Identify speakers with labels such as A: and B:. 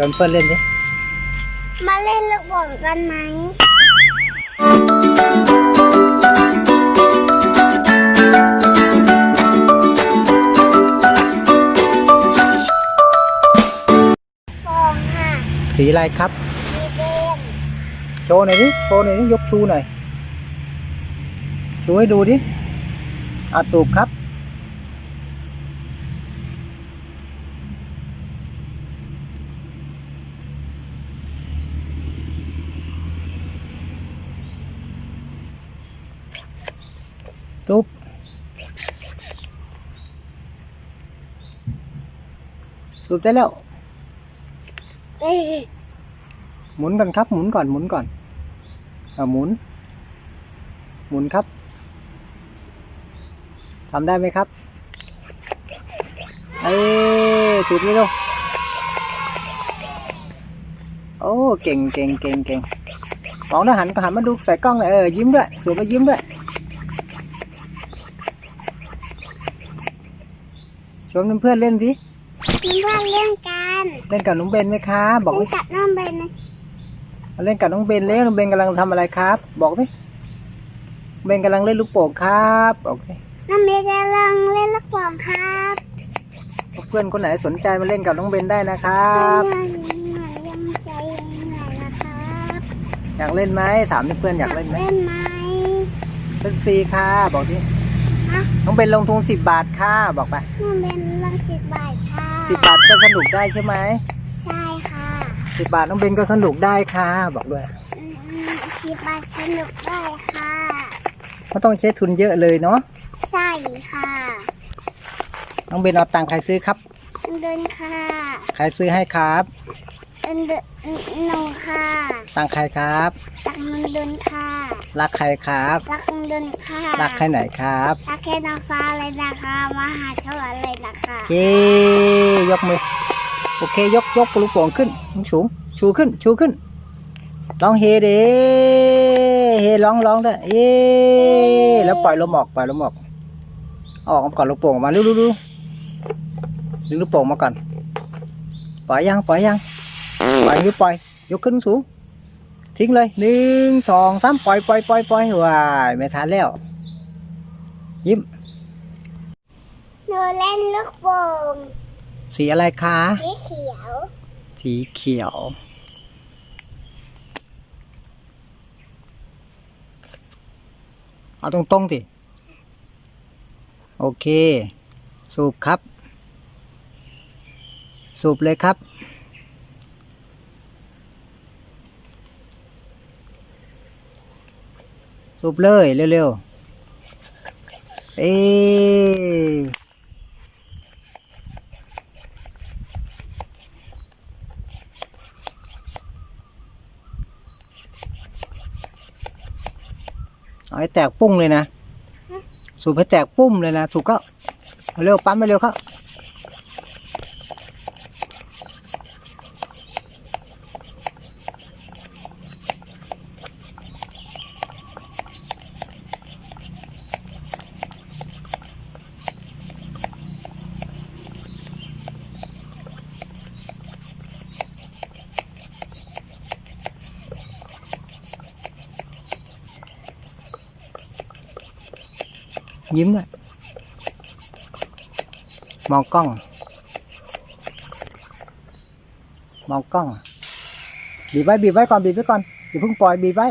A: ชวนเพื่อนเล่นดิ
B: มาเล่นลูกโป่งกันไหมโป่งค่ะ
A: สีอะไรครับ
B: มีเบน
A: โชว์หน่อยดิโชว์หน่อยดิยกชูหน่อยชูให้ดูดิอาสูบครับ ตุ๊บสูบได้แล้ว หมุนก่อนครับ หมุนก่อน หมุนก่อนเอาหมุน หมุนครับทำได้ไหมครับ เอ้ยจุดนี้ดูโอ้ เก่งเก่งเก่งเก่งมองแล้วหันก็หันมาดูใส่กล้องเลยเออ ยิ้มด้วยสวยมายิ้มด้วย วนเพื่อนๆเล่นสิ
B: เพื่อนเล่นกัน
A: เล่นกับน้องเบนไหมคะบอก
B: เล่
A: ดิ
B: นกับน้องเบนนะ
A: มาเล่นกับน้องเบนเล่นน้องเบนกำลังทำอะไรครับ บอกดิเบนกำลังเล่นลูกโป่งครับบอกดิ
B: น้องเบนกำลังเล่นลูกโป่งครับ
A: เพื่อนคนไหนสนใจมาเล่นกับน้องเบนได้นะครั
B: เพื่
A: บ
B: อนๆเหมือนยังใจหน่อยนะครับ
A: อยากเล่นไหมถามเพื่อนๆอยากเล่นไหม
B: เล่นไหม
A: เล่นฟรีค่ะบอกดิ
B: ฮะ
A: น้องเบนลงทุนสิบบาทค่ะบอกไป
B: น้องเบนลังสิบบาทค่ะ
A: สิบบาทก็สนุกได้ใช่ไหม
B: ใช่ค่ะ
A: สิบบาทน้องเบนก็สนุกได้ค่ะบอกด้วย
B: อืมสิบบาทสนุกได้ค่ะ
A: ไม่ต้องใช้ทุนเยอะเลยเนาะ
B: ใช่ค่ะ
A: น้องเบนเอาตังค์ใครซื้อครับ
B: เดินค่ะ
A: ใครซื้อให้ครับ
B: เดินเดิน หนูค่ะ
A: ตังค์ใครครับ
B: ตักเงินเดินค่ะ
A: รักใครครับ
B: รักเดินค่ะ
A: รักใครไหนครับ
B: รักแค่นางฟ้าเลยนะคะมาหาสวรรค์เลยนะคะ
A: เย้ยกมือโอเคยกยกลูกโป่งขึ้นสูงชูขึ้น ชูขึ้นร้องเฮเดเฮร้องร้องด้วยเย้แล้วปล่อยลมออกปล่อยลมออกเอาออกก่อนลูกโป่งออกมาดูดูดูดึงลูกโป่งมาก่อนปล่อยยังปล่อยยังปล่อ ยหรือปล่อยยกขึ้นสูงทิ้งเลยหนึ่งสองสามปล่อยปล่อยปล่อยปล่อยว้ายไม่ทันแล้ว ยิ้ม
B: หนูเล่นลูกโป่ง
A: สีอะไรคะ
B: สีเขียว
A: สีเขียว เอาตรงๆสิโอเค สูบครับ สูบเลยครับ สูบเลยเร็วๆ เอ๊เอาให้แตกปุ้งเลยนะ สูบให้แตกปุ้มเลยนะสูบก็เร็วปั๊มไปเร็วครับ ยิ้มด้วยมองกล้อง มองกล้อง บีบไว้บีบไว้ก่อนบีบไว้ก่อนอย่าเพิ่งปล่อยบีบไว้